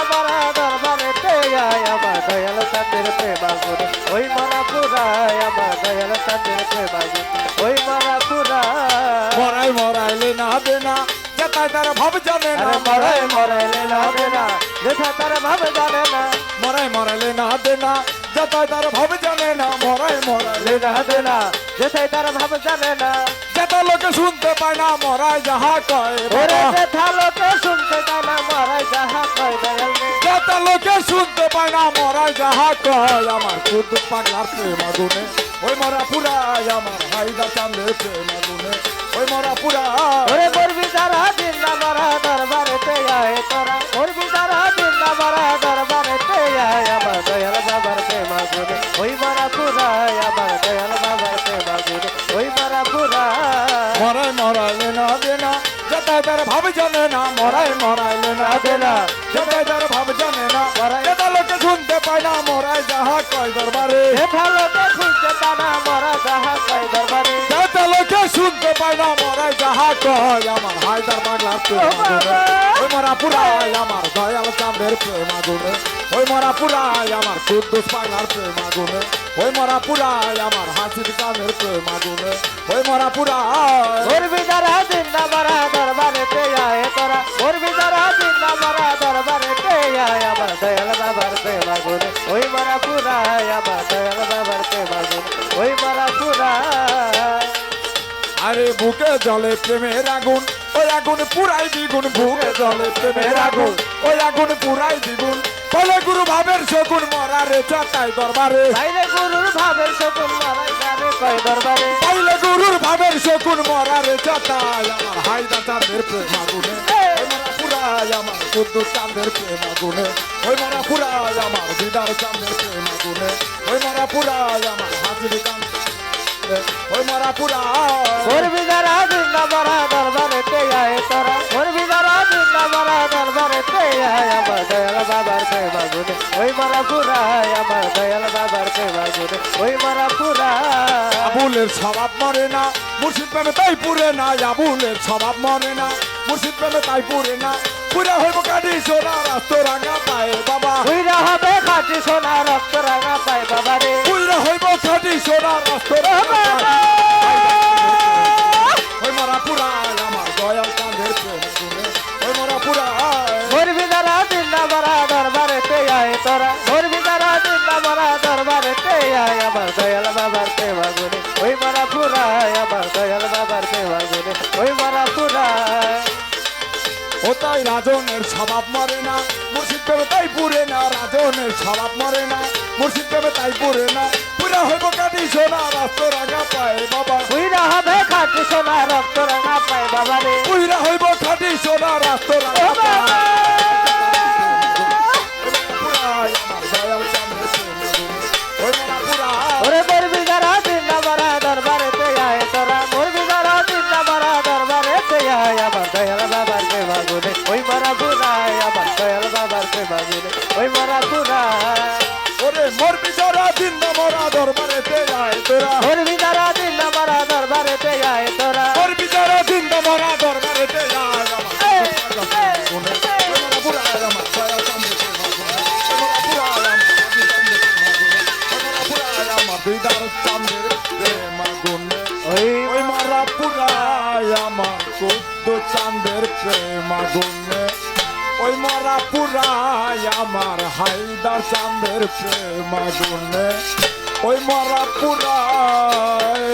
আমার দরবারে আয় আমার দয়াল চাঁদের প্রেমা গুরু ওই মারা পুরায় আমার দয়াল চাঁদের প্রেমা গুরু ওই মারা পুরায় মরাই মরাইলে না বেনা যেথায় তার ভাব জানে না। মরাই মরাইলে না বেনা যেথায় তার ভাব জানে না। মরাই মরাইলে না বেনা যেথায় তার ভাব জানে তার ভাব জানে না। যেটা লোকে শুনতে পায় না মরাই যাহা কয়। যেথা লোকে শুনতে চায় না মরাই যাহা কয় যেটা লোকে শুনতে পায় না মরাই যাহা কয় আমার কুদ পাগলার প্রেম আগুনে ওই মরা পুরাই আমার হাইদা চাঁদের প্রেম আগুনে ওই মরা পুরাই না যেটাই তার ভাব জানে না মরাই মরাইলে না দে না যেটাই তার ভাব জানে না মরাই- যেটা লোকে শুনতে পায় না মরাই যাহা কয় দরবারে। যেথা লোকে খুঁজতে পানা মরা যাহা কয় দরবারে। শুনতে পায় না মরাই যাহা কয় আমার হায়দার আগুনে ওই মরা পুরাই আমার দয়াল চাঁদের প্রেম আগুনে। ওই মরা পুরাই আমার কুদ্দুস বাংলার প্রেম আগুনে। ওই মরা পুরাই আমার হাসির চাঁদের প্রেম আগুনে। ওই মরা পুরাই করবি যারা না মারা দরবারে তে আয় তোরা। করবি যারা মারা দরবারে তে আয় আমার দয়াল বাবার প্রেম ওই মারা পুরায় আমার দয়াল বাবার প্রেম ওই পুরায় আরে বুকে জলে প্রেমের আগুন ওই আগুন পুরাই দ্বিগুণ। বুকে জলে প্রেমের আগুন ওই আগুন পুরাই দ্বিগুণ। বলে গুরু ভাবের শকুন মরা রে চটাই দরবারে। বাইরে গুরুর ভাবের শকুন মারাই গানে কয় দরবারে? পাইলে গুরুর ভাবের শকুন মরা রে চটাই আমার হাইদা চাঁদের প্রেম আগুনে। মরা পুরাই আমার কুদ্দুস চাঁদের প্রেম আগুনে। ওই মরা পুরাই আমার দিদার চাঁদের প্রেম আগুনে। ওই মরা পুরাই আমার হাজির চাঁদ ওই মরা পুরাই করবি যারা না মারা দরবারে তে আয় তোরা। করবি যারা না মারা দরবারে তে আয় আমার দয়াল বাবার প্রেম আগুনে ওই মারা পুরায় আমার দয়াল বাবার প্রেম আগুনে ওই মারা পুরায় আবুলের স্বভাব মরে না মুর্শিদ প্রেমে তাই পুরে না। আবুলের স্বভাব মরে না মুর্শিদ প্রেমে তাই পুরে না। পুরে হইব কাটি সোনা রাস্ত রাঙা পায়ে বাবা। উইরা হবে খাটি সোনা রক্ত রাঙা পায় বাবা রে। পুরে হইব কাটি সোনা রাস্ত রাঙা আয় আমার দয়াল বাবার প্রেম আগুনে ওই মারা পুরায় আমার দয়াল বাবার প্রেম আগুনে ওই মারা পুরায় ও তাই রাজনের স্বভাব মরে না মুর্শিদ প্রেমে তাই পুরে না রাজনের স্বভাব মরে না মুর্শিদ প্রেমে তাই পুরে না। পুরা হইব কাটি সোনা রাস্ত রাঙা পায়ে বাবা। উইরা হবে খাটি সোনা রক্ত রাঙা পায় বাবা রে। পুইরা হইব খাটি দয়াল বাবার কে বাগুনে ওই মারা পুরায় ওরে মোর বিচারা দিন না মরা দরবারে তে আয় তোরা মরবি যারা দিন না মারা দরবারে তে আয় তোরা মোর বিচারা দিন না মরা দরবারে তে আয় আমার এই, আগুনে। ওই মরা পুরাই আমার দয়াল চাঁদের প্রেম আগুনে। ওই মরা পুরাই আমার হাইদার চাঁদের প্রেম আগুনে। ওই মারা পুরাই